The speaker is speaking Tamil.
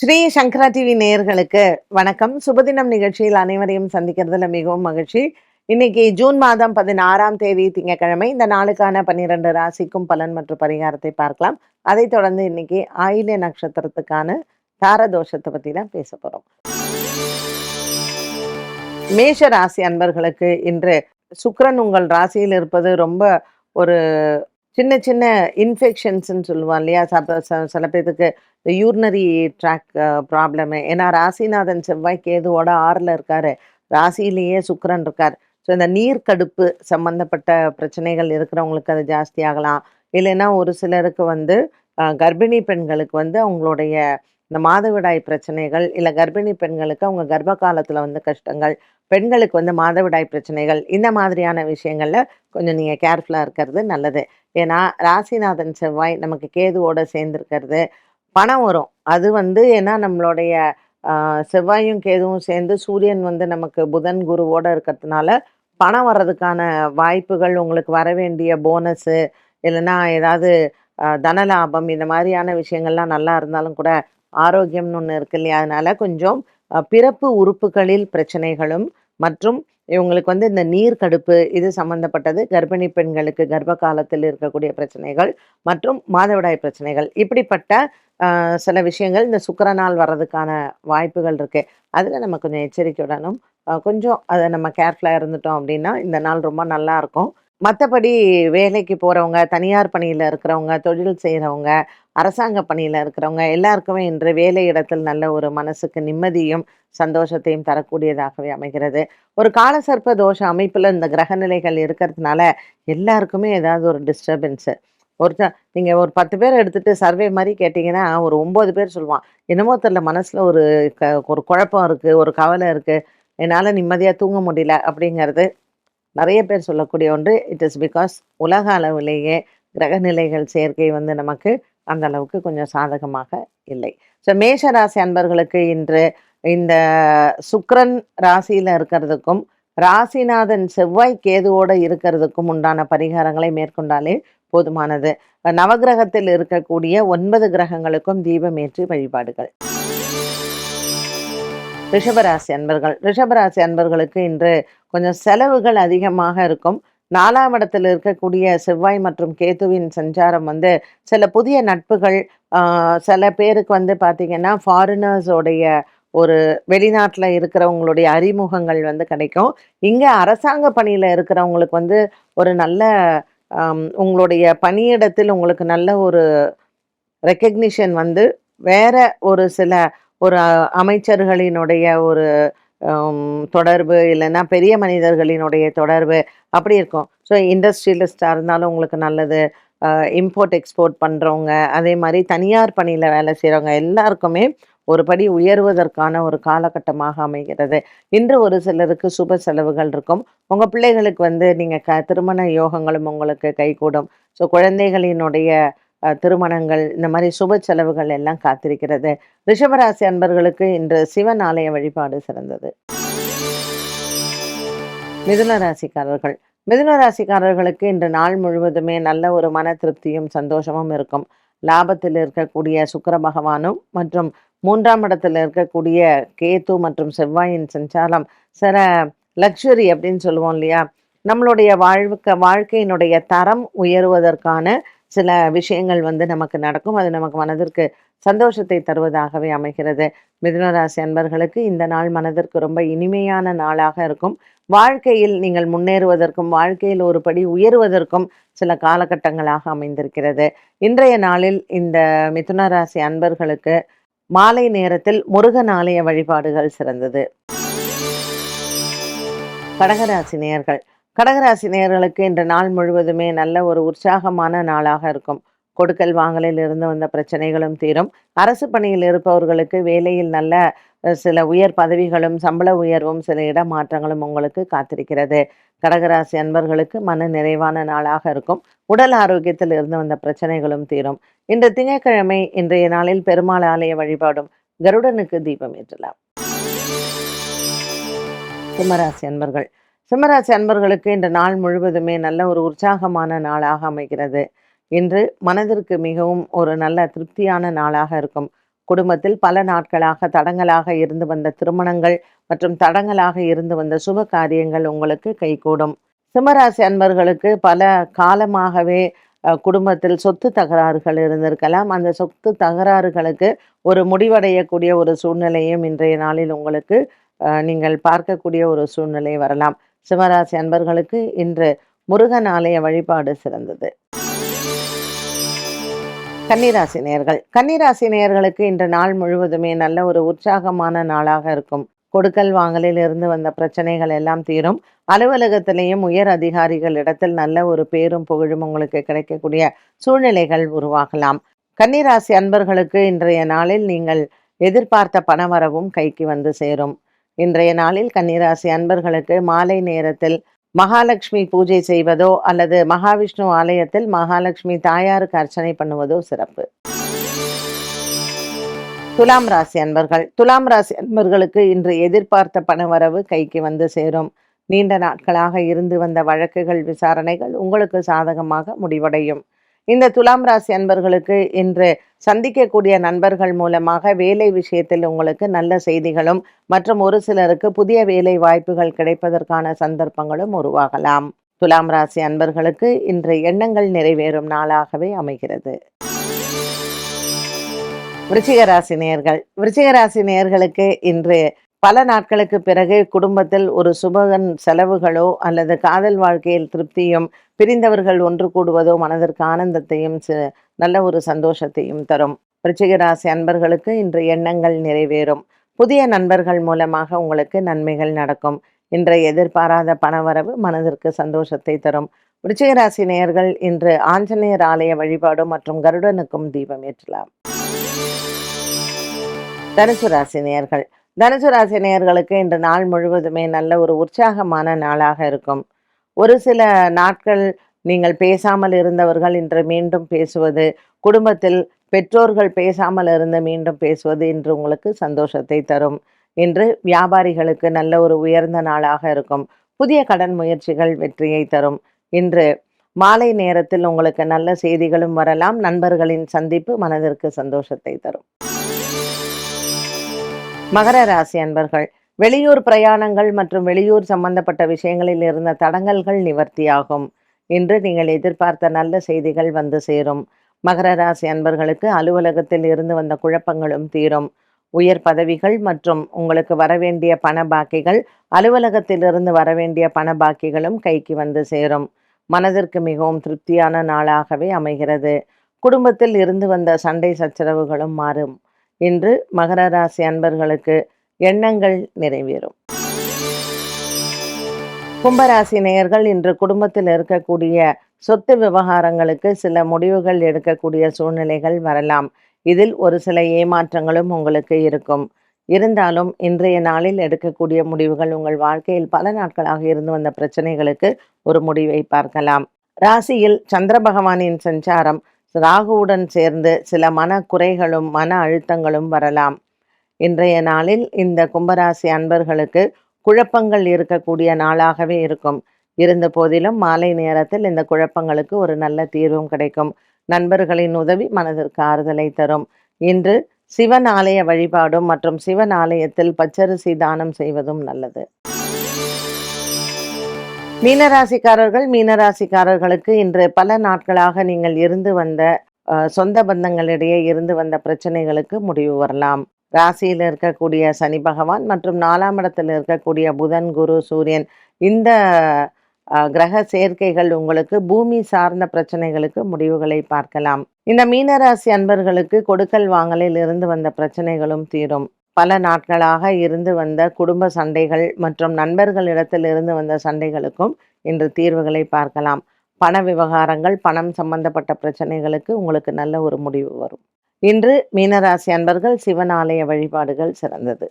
ஸ்ரீ சங்கரா டிவி நேயர்களுக்கு வணக்கம். சுபதினம் நிகழ்ச்சியில் அனைவரையும் சந்திக்கிறதுல மிகவும் மகிழ்ச்சி. இன்னைக்கு ஜூன் மாதம் பதினாறாம் தேதி திங்கட்கிழமை. இந்த நாளுக்கான பன்னிரண்டு ராசிக்கும் பலன் மற்றும் பரிகாரத்தை பார்க்கலாம். அதைத் தொடர்ந்து இன்னைக்கு ஆயில்ய நட்சத்திரத்துக்கான தாரதோஷத்தை பத்தி தான் பேச போறோம். மேஷ ராசி அன்பர்களுக்கு இன்று சுக்கரன் உங்கள் ராசியில் இருப்பது ரொம்ப ஒரு சின்ன சின்ன இன்ஃபெக்ஷன்ஸ்ன்னு சொல்லுவான் இல்லையா? சப்ப- ச- சில பேர்த்துக்கு இந்த யூரினரி ட்ராக் ப்ராப்ளமு ஏன்னா ராசிநாதன் செவ்வாய் கேதுவோட ஆறில் இருக்கார். ராசியிலேயே சுக்கரன் இருக்கார். ஸோ இந்த நீர் கடுப்பு சம்மந்தப்பட்ட பிரச்சனைகள் இருக்கிறவங்களுக்கு அது ஜாஸ்தியாகலாம் இல்லைன்னா ஒரு சிலருக்கு வந்து கர்ப்பிணி பெண்களுக்கு வந்து அவங்களுடைய இந்த மாதவிடாய் பிரச்சனைகள் இல்லை கர்ப்பிணி பெண்களுக்கு அவங்க கர்ப்ப காலத்தில் வந்து கஷ்டங்கள் பெண்களுக்கு வந்து மாதவிடாய் பிரச்சனைகள் இந்த மாதிரியான விஷயங்களில் கொஞ்சம் நீங்கள் கேர்ஃபுல்லாக இருக்கிறது நல்லது. ஏன்னா ராசிநாதன் செவ்வாய் நமக்கு கேதுவோடு சேர்ந்துருக்கிறது. பணம் வரும். அது வந்து ஏன்னா நம்மளுடைய செவ்வாயும் கேதுவும் சேர்ந்து சூரியன் வந்து நமக்கு புதன் குருவோட இருக்கிறதுனால பணம் வர்றதுக்கான வாய்ப்புகள் உங்களுக்கு வர வேண்டிய போனஸு இல்லைன்னா ஏதாவது தன தனலாபம் இந்த மாதிரியான விஷயங்கள்லாம் நல்லா இருந்தாலும் கூட ஆரோக்கியம்னு ஒன்று இருக்கு இல்லையா? அதனால கொஞ்சம் பிறப்பு உறுப்புகளில் பிரச்சனைகளும் மற்றும் இவங்களுக்கு வந்து இந்த நீர் கடுப்பு இது சம்பந்தப்பட்டது கர்ப்பிணி பெண்களுக்கு கர்ப்ப காலத்தில் இருக்கக்கூடிய பிரச்சனைகள் மற்றும் மாதவிடாய் பிரச்சனைகள். இப்படிப்பட்ட சில விஷயங்கள் இந்த சுக்கிரனால் வர்றதுக்கான வாய்ப்புகள் இருக்கு. அதில் நம்ம கொஞ்சம் எச்சரிக்கையுடனும் கொஞ்சம் அதை நம்ம கேர்ஃபுல்லாக இருந்துட்டோம் அப்படின்னா இந்த நாள் ரொம்ப நல்லா இருக்கும். மற்றபடி வேலைக்கு போகிறவங்க தனியார் பணியில் இருக்கிறவங்க தொழில் செய்கிறவங்க அரசாங்க பணியில் இருக்கிறவங்க எல்லாருக்குமே இன்று வேலை இடத்தில் நல்ல ஒரு மனசுக்கு நிம்மதியும் சந்தோஷத்தையும் தரக்கூடியதாகவே அமைகிறது. ஒரு காலசர்ப்ப தோஷ அமைப்பில் இந்த கிரகநிலைகள் இருக்கிறதுனால எல்லாருக்குமே ஏதாவது ஒரு டிஸ்டர்பன்ஸு ஒருத்தர் நீங்கள் ஒரு பத்து பேர் எடுத்துகிட்டு சர்வே மாதிரி கேட்டிங்கன்னா ஒரு ஒம்பது பேர் சொல்லுவான் என்னமோ தெரில மனசில் ஒரு க ஒரு குழப்பம் இருக்குது ஒரு கவலை இருக்குது என்னால் நிம்மதியாக தூங்க முடியல அப்படிங்கிறது நிறைய பேர் சொல்லக்கூடிய ஒன்று இட் இஸ் பிகாஸ் உலக அளவிலேயே கிரகநிலைகள் சேர்க்கை வந்து நமக்கு அந்த அளவுக்கு கொஞ்சம் சாதகமாக இல்லை. ஸோ மேஷ ராசி அன்பர்களுக்கு இன்று இந்த சுக்ரன் ராசியில் இருக்கிறதுக்கும் ராசிநாதன் செவ்வாய் கேதுவோடு இருக்கிறதுக்கும் உண்டான பரிகாரங்களை மேற்கொண்டாலே போதுமானது. நவகிரகத்தில் இருக்கக்கூடிய ஒன்பது கிரகங்களுக்கும் தீபமேற்றி வழிபாடுகள். ரிஷபராசி அன்பர்கள். ரிஷபராசி அன்பர்களுக்கு இன்று கொஞ்சம் செலவுகள் அதிகமாக இருக்கும். நாலாம் இடத்தில் இருக்கக்கூடிய செவ்வாய் மற்றும் கேதுவின் சஞ்சாரம் வந்து சில புதிய நட்புகள் சில பேருக்கு வந்து பார்த்திங்கன்னா ஃபாரினர்ஸோடைய ஒரு வெளிநாட்டில் இருக்கிறவங்களுடைய அறிமுகங்கள் வந்து கிடைக்கும். இங்கே அரசாங்க பணியில் இருக்கிறவங்களுக்கு வந்து ஒரு நல்ல உங்களுடைய பணியிடத்தில் உங்களுக்கு நல்ல ஒரு ரெக்கக்னிஷன் வந்து வேற ஒரு சில ஒரு அமைச்சர்களினுடைய ஒரு தொடர்பு இல்லைன்னா பெரிய மனிதர்களினுடைய தொடர்பு அப்படி இருக்கும். ஸோ இண்டஸ்ட்ரியலிஸ்டாக இருந்தாலும் உங்களுக்கு நல்லது. இம்போர்ட் எக்ஸ்போர்ட் பண்ணுறவங்க அதே மாதிரி தனியார் பணியில் வேலை செய்கிறவங்க எல்லாருக்குமே ஒரு படி உயர்வதற்கான ஒரு காலகட்டமாக அமைகிறது. இன்று ஒரு சிலருக்கு சுப செலவுகள் இருக்கும். உங்கள் பிள்ளைகளுக்கு வந்து நீங்கள் க திருமண யோகங்களும் உங்களுக்கு கைகூடும். ஸோ குழந்தைகளினுடைய திருமணங்கள் இந்த மாதிரி சுப செலவுகள் எல்லாம் காத்திருக்கிறது. ரிஷபராசி அன்பர்களுக்கு இன்று சிவன் ஆலய வழிபாடு சிறந்தது. மிதுன ராசிக்காரர்கள். மிதுன ராசிக்காரர்களுக்கு இன்று நாள் முழுவதுமே நல்ல ஒரு மன திருப்தியும் சந்தோஷமும் இருக்கும். லாபத்தில் இருக்கக்கூடிய சுக்கர பகவானும் மற்றும் மூன்றாம் இடத்தில் இருக்கக்கூடிய கேத்து மற்றும் செவ்வாயின் சஞ்சாரம் சில லக்ஸுரி அப்படின்னு சொல்லுவோம் இல்லையா? நம்மளுடைய வாழ்வுக்கு வாழ்க்கையினுடைய தரம் உயருவதற்கான சில விஷயங்கள் வந்து நமக்கு நடக்கும். அது நமக்கு மனதிற்கு சந்தோஷத்தை தருவதாகவே அமைகிறது. மிதுனராசி அன்பர்களுக்கு இந்த நாள் மனதிற்கு ரொம்ப இனிமையான நாளாக இருக்கும். வாழ்க்கையில் நீங்கள் முன்னேறுவதற்கும் வாழ்க்கையில் ஒரு படி உயருவதற்கும் சில காலகட்டங்களாக அமைந்திருக்கிறது. இன்றைய நாளில் இந்த மிதுனராசி அன்பர்களுக்கு மாலை நேரத்தில் முருகன் ஆலய வழிபாடுகள் சிறந்தது. கடகராசி நேர்கள் கடகராசி நேயர்களுக்கு இன்று நாள் முழுவதுமே நல்ல ஒரு உற்சாகமான நாளாக இருக்கும். கொடுக்கல் வாங்கலில் இருந்து வந்த பிரச்சனைகளும் தீரும். அரசு பணியில் இருப்பவர்களுக்கு வேலையில் நல்ல சில உயர் பதவிகளும் சம்பள உயர்வும் சில இடமாற்றங்களும் உங்களுக்கு காத்திருக்கிறது. கடகராசி அன்பர்களுக்கு மன நிறைவான நாளாக இருக்கும். உடல் ஆரோக்கியத்தில் இருந்து வந்த பிரச்சனைகளும் தீரும். இன்று திங்கட்கிழமை இன்றைய நாளில் பெருமாள் ஆலய வழிபாடும் கருடனுக்கு தீபம் ஏற்றலாம். கும்பராசி அன்பர்கள் சிம்மராசி அன்பர்களுக்கு இந்த நாள் முழுவதுமே நல்ல ஒரு உற்சாகமான நாளாக அமைகிறது. இன்று மனதிற்கு மிகவும் ஒரு நல்ல திருப்தியான நாளாக இருக்கும். குடும்பத்தில் பல நாட்களாக தடங்கலாக இருந்து வந்த திருமணங்கள் மற்றும் தடங்கலாக இருந்து வந்த சுப காரியங்கள் உங்களுக்கு கைகூடும். சிம்மராசி அன்பர்களுக்கு பல காலமாகவே குடும்பத்தில் சொத்து தகராறுகள் இருந்திருக்கலாம். அந்த சொத்து தகராறுகளுக்கு ஒரு முடிவடையக்கூடிய ஒரு சூழ்நிலையும் இன்றைய நாளில் உங்களுக்கு நீங்கள் பார்க்கக்கூடிய ஒரு சூழ்நிலை வரலாம். சிம்மராசி அன்பர்களுக்கு இன்று முருகன் ஆலய வழிபாடு சிறந்தது. கன்னிராசி நேர்கள் கன்னிராசி நேர்களுக்கு இன்று நாள் முழுவதுமே நல்ல ஒரு உற்சாகமான நாளாக இருக்கும். கொடுக்கல் வாங்கலில் இருந்து வந்த பிரச்சனைகள் எல்லாம் தீரும். அலுவலகத்திலேயும் உயர் அதிகாரிகள் இடத்தில் நல்ல ஒரு பேரும் புகழும் உங்களுக்கு கிடைக்கக்கூடிய சூழ்நிலைகள் உருவாகலாம். கன்னிராசி அன்பர்களுக்கு இன்றைய நாளில் நீங்கள் எதிர்பார்த்த பணவரவும் கைக்கு வந்து சேரும். இன்றைய நாளில் கன்னிராசி அன்பர்களுக்கு மாலை நேரத்தில் மகாலட்சுமி பூஜை செய்வதோ அல்லது மகாவிஷ்ணு ஆலயத்தில் மகாலட்சுமி தாயாருக்கு அர்ச்சனை பண்ணுவதோ சிறப்பு. துலாம் ராசி அன்பர்கள். துலாம் ராசி அன்பர்களுக்கு இன்று எதிர்பார்த்த பணவரவு கைக்கு வந்து சேரும். நீண்ட நாட்களாக இருந்து வந்த வழக்குகள் விசாரணைகள் உங்களுக்கு சாதகமாக முடிவடையும். இந்த துலாம் ராசி அன்பர்களுக்கு இன்று சந்திக்கக்கூடிய நண்பர்கள் மூலமாக வேலை விஷயத்தில் உங்களுக்கு நல்ல செய்திகளும் மற்றும் ஒரு சிலருக்கு புதிய வேலை வாய்ப்புகள் கிடைப்பதற்கான சந்தர்ப்பங்களும் உருவாகலாம். துலாம் ராசி அன்பர்களுக்கு இன்று எண்ணங்கள் நிறைவேறும் நாளாகவே அமைகிறது. விருச்சிக ராசி நேர்கள் விருச்சிக ராசி நேர்களுக்கு இன்று பல நாட்களுக்கு பிறகு குடும்பத்தில் ஒரு சுபகன் செலவுகளோ அல்லது காதல் வாழ்க்கையில் திருப்தியும் பிரிந்தவர்கள் ஒன்று கூடுவதோ மனதிற்கு ஆனந்தத்தையும் நல்ல ஒரு சந்தோஷத்தையும் தரும். ராசி அன்பர்களுக்கு இன்று எண்ணங்கள் நிறைவேறும். புதிய நண்பர்கள் மூலமாக உங்களுக்கு நன்மைகள் நடக்கும். இன்று எதிர்பாராத பணவரவு மனதிற்கு சந்தோஷத்தை தரும். விருச்சிகராசி நேயர்கள் இன்று ஆஞ்சநேயர் ஆலய வழிபாடு மற்றும் கருடனுக்கும் தீபம் ஏற்றலாம். தனுசு ராசி நேயர்கள் தனுசு ராசி நேயர்களுக்கு இன்று நாள் முழுவதுமே நல்ல ஒரு உற்சாகமான நாளாக இருக்கும். ஒரு சில நாட்கள் நீங்கள் பேசாமல் இருந்தவர்கள் இன்று மீண்டும் பேசுவது குடும்பத்தில் பெற்றோர்கள் பேசாமல் இருந்து மீண்டும் பேசுவது இன்று உங்களுக்கு சந்தோஷத்தை தரும். இன்று வியாபாரிகளுக்கு நல்ல ஒரு உயர்ந்த நாளாக இருக்கும். புதிய கடன் முயற்சிகள் வெற்றியை தரும். இன்று மாலை நேரத்தில் உங்களுக்கு நல்ல செய்திகளும் வரலாம். நண்பர்களின் சந்திப்பு மனதிற்கு சந்தோஷத்தை தரும். மகர ராசி அன்பர்கள் வெளியூர் பிரயாணங்கள் மற்றும் வெளியூர் சம்பந்தப்பட்ட விஷயங்களில் இருந்த தடங்கல்கள் நிவர்த்தியாகும். இன்று நீங்கள் எதிர்பார்த்த நல்ல செய்திகள் வந்து சேரும். மகர ராசி அன்பர்களுக்கு அலுவலகத்தில் இருந்து வந்த குழப்பங்களும் தீரும். உயர் பதவிகள் மற்றும் உங்களுக்கு வரவேண்டிய பண பாக்கிகள் அலுவலகத்திலிருந்து வரவேண்டிய பண பாக்கிகளும் கைக்கு வந்து சேரும். மனதிற்கு மிகவும் திருப்தியான நாளாகவே அமைகிறது. குடும்பத்தில் இருந்து வந்த சண்டை சச்சரவுகளும் மாறும். இன்று மகர ராசி அன்பர்களுக்கு எண்ணங்கள் நிறைவேறும். கும்பராசி நேயர்கள் இன்று குடும்பத்தில் இருக்கக்கூடிய சொத்து விவகாரங்களுக்கு சில முடிவுகள் எடுக்கக்கூடிய சூழ்நிலைகள் வரலாம். இதில் ஒரு சில ஏமாற்றங்களும் உங்களுக்கு இருக்கும். இருந்தாலும் இன்றைய நாளில் எடுக்கக்கூடிய முடிவுகள் உங்கள் வாழ்க்கையில் பல நாட்களாக இருந்து வந்த பிரச்சனைகளுக்கு ஒரு முடிவை பார்க்கலாம். ராசியில் சந்திர பகவானின் சஞ்சாரம் ராகுவுடன் சேர்ந்து சில மன குறைகளும் மன அழுத்தங்களும் வரலாம். இன்றைய நாளில் இந்த கும்பராசி அன்பர்களுக்கு குழப்பங்கள் இருக்கக்கூடிய நாளாகவே இருக்கும். இருந்த போதிலும் மாலை நேரத்தில் இந்த குழப்பங்களுக்கு ஒரு நல்ல தீர்வும் கிடைக்கும். நண்பர்களின் உதவி மனதிற்கு ஆறுதலை தரும். இன்று சிவன் ஆலய வழிபாடும் மற்றும் சிவன் ஆலயத்தில் பச்சரிசி தானம் செய்வதும் நல்லது. மீனராசிக்காரர்கள் மீனராசிக்காரர்களுக்கு இன்று பல நாட்களாக நீங்கள் இருந்து வந்த சொந்த பந்தங்களிடையே இருந்து வந்த பிரச்சனைகளுக்கு முடிவு வரலாம். ராசியில் இருக்கக்கூடிய சனி பகவான் மற்றும் நாலாம் இடத்தில் இருக்கக்கூடிய புதன் குரு சூரியன் இந்த கிரக சேர்க்கைகள் உங்களுக்கு பூமி சார்ந்த பிரச்சனைகளுக்கு முடிவுகளை பார்க்கலாம். இந்த மீனராசி அன்பர்களுக்கு கொடுக்கல் வாங்கலில் இருந்து வந்த பிரச்சனைகளும் தீரும். பல நாட்களாக இருந்து வந்த குடும்ப சண்டைகள் மற்றும் நண்பர்களிடத்தில் இருந்து வந்த சண்டைகளுக்கும் இன்று தீர்வுகளை பார்க்கலாம். பண விவகாரங்கள் பணம் சம்பந்தப்பட்ட பிரச்சனைகளுக்கு உங்களுக்கு நல்ல ஒரு முடிவு வரும். இன்று மீனராசி அன்பர்கள் சிவன் ஆலய வழிபாடுகள் சிறந்தது.